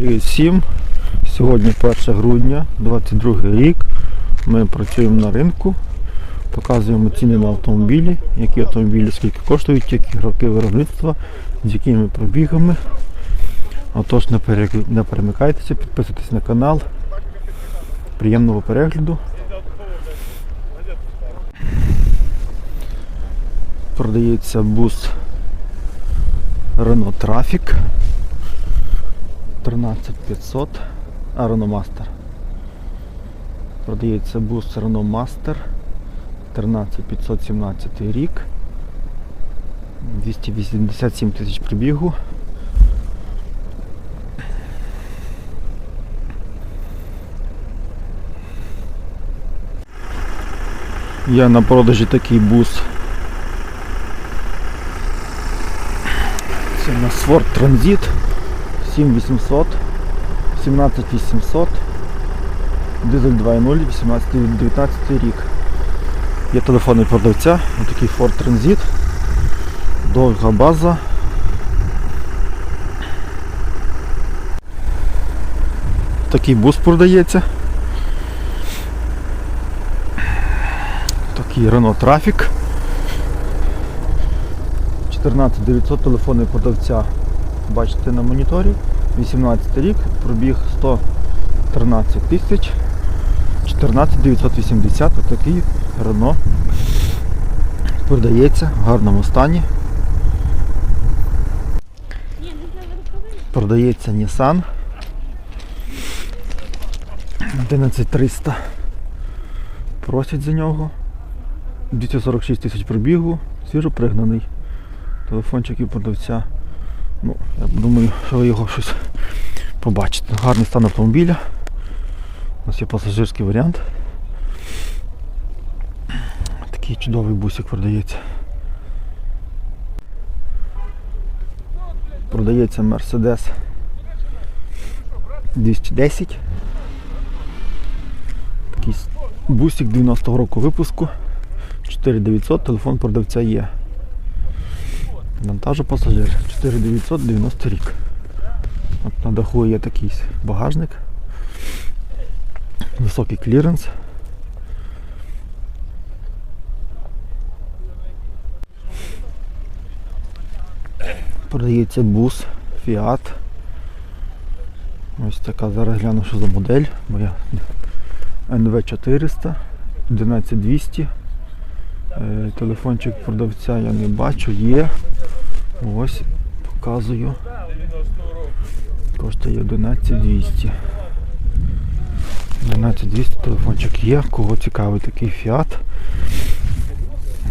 Привіт всім! Сьогодні 1 грудня, 22 рік. Ми працюємо на ринку, показуємо ціни на автомобілі, які автомобілі скільки коштують, які роки виробництва, з якими пробігами. Отож, не, перемикайтеся, підписуйтесь на канал. Приємного перегляду. Продається бус Renault Traffic 13500 а Master. Продається бус Renault 13517 рік. 287 тисяч прибігу. Є на продажі такий бус. Це на Ford Transit 7800, 17800, дизель 2.0, 18-19 рік. Є телефонний продавця, отакий Ford Transit, довга база. Такий бус продається. Такий Renault Traffic. 14900 телефонний продавця. Бачите на моніторі. 18 рік, пробіг 113 тисяч. 14980 отакий Renault продається в гарному стані. Продається Nissan 11300. Просять за нього. 246 тисяч пробігу, свіжо пригнаний. Телефончик і продавця. Ну, я думаю, що ви його щось побачите. Гарний стан автомобіля. У нас є пасажирський варіант. Такий чудовий бусик продається. Продається Mercedes 210. Такий бусик 90-го року випуску. 4900, телефон продавця є. Вантажу пасажир 4990 рік. От на даху є такий багажник. Високий кліренс. Продається бус Fiat. Ось така зараз гляну, що за модель. Моя NV400 11200. Е, Телефончик продавця я не бачу, є. Ось, показую. Коштує 11200. 11200 телефончик є. Кого цікавий такий фіат.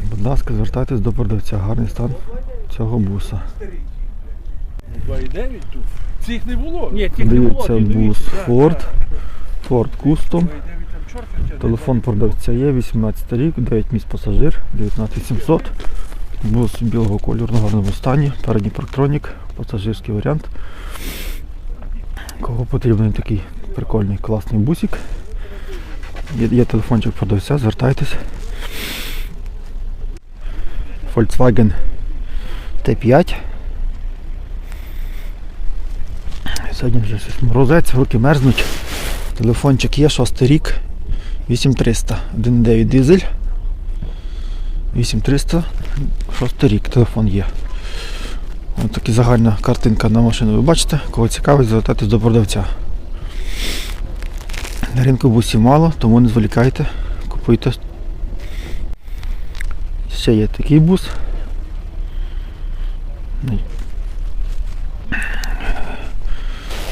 Будь ласка, звертайтесь до продавця. Гарний стан цього буса. 2,9 тут. Цих не було. Ні, тих Дивіться бус Ford. Ford Custom. Телефон продавця є, 18 рік, 9 місць пасажир, 19700. Бус білого кольору на гарному стані, передній парктронік, пасажирський варіант. Кого потрібен такий прикольний класний бусик. Є, є телефончик продавця, звертайтесь. Volkswagen T5. Сьогодні вже щось морозець, руки мерзнуть. Телефончик є, шостий рік. 8300, 1.9 дизель. 8300, шостий рік, телефон є. Ось така загальна картинка на машину ви бачите. Кого цікавить, звертайтесь до продавця. На ринку бусів мало, тому не зволікайте, купуйте. Ще є такий бус.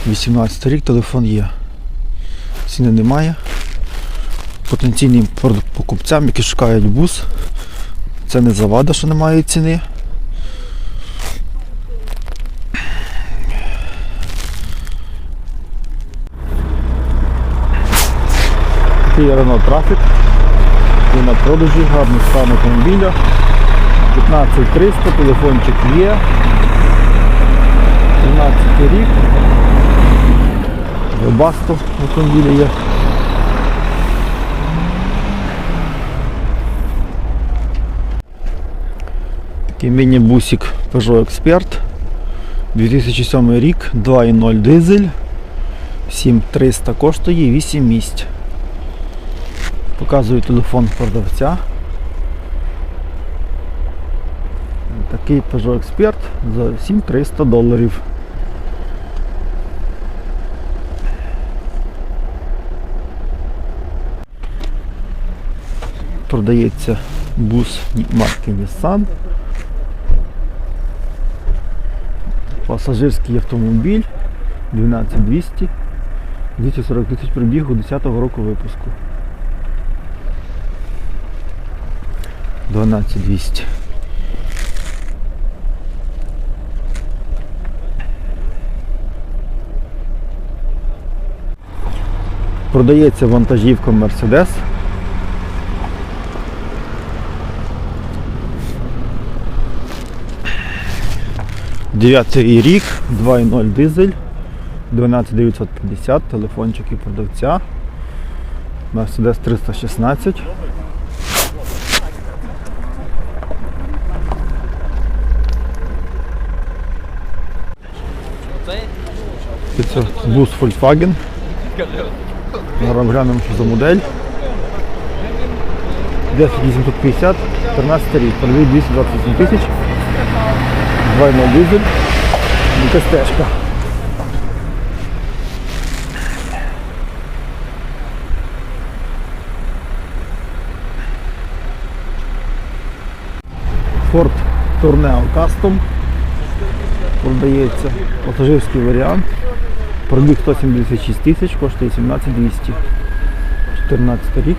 18 рік, телефон є. Ціни немає. Потенційним покупцям, які шукають бус, це не завада, що немає ціни. Такий Renault Traffic. Він на продажі, гарний стан автомобіля. 15300, телефончик є. 17 рік. Webasto в автомобілі є. Такий міні-бусик Peugeot Expert. 2007 рік, 2.0 дизель, 7300 коштує 8 місць. Показую телефон продавця. Такий Peugeot Expert за 7300 доларів. Продається бус марки Nissan. Пасажирський автомобіль 12200 240 тисяч пробігу 10-го року випуску. 12200. Продається вантажівка Mercedes. Дев'ятий рік, 2.0 дизель, 12950, телефончики продавця. Mercedes 316. І Це бус Volkswagen. Зараз глянемо, що за модель. 10850, 13 рік, передає 228 тисяч. 2.0 дизель. Яка стежка. Ford Tourneo Custom. Продається пасажирський варіант. Пробіг 176 тисяч, коштує 17 200. 14 рік.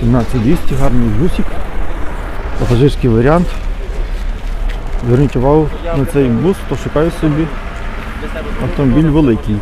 17 200, гарний бусик. Пасажирський варіант. Зверніть увагу на цей бус, то шукаю собі автомобіль великий.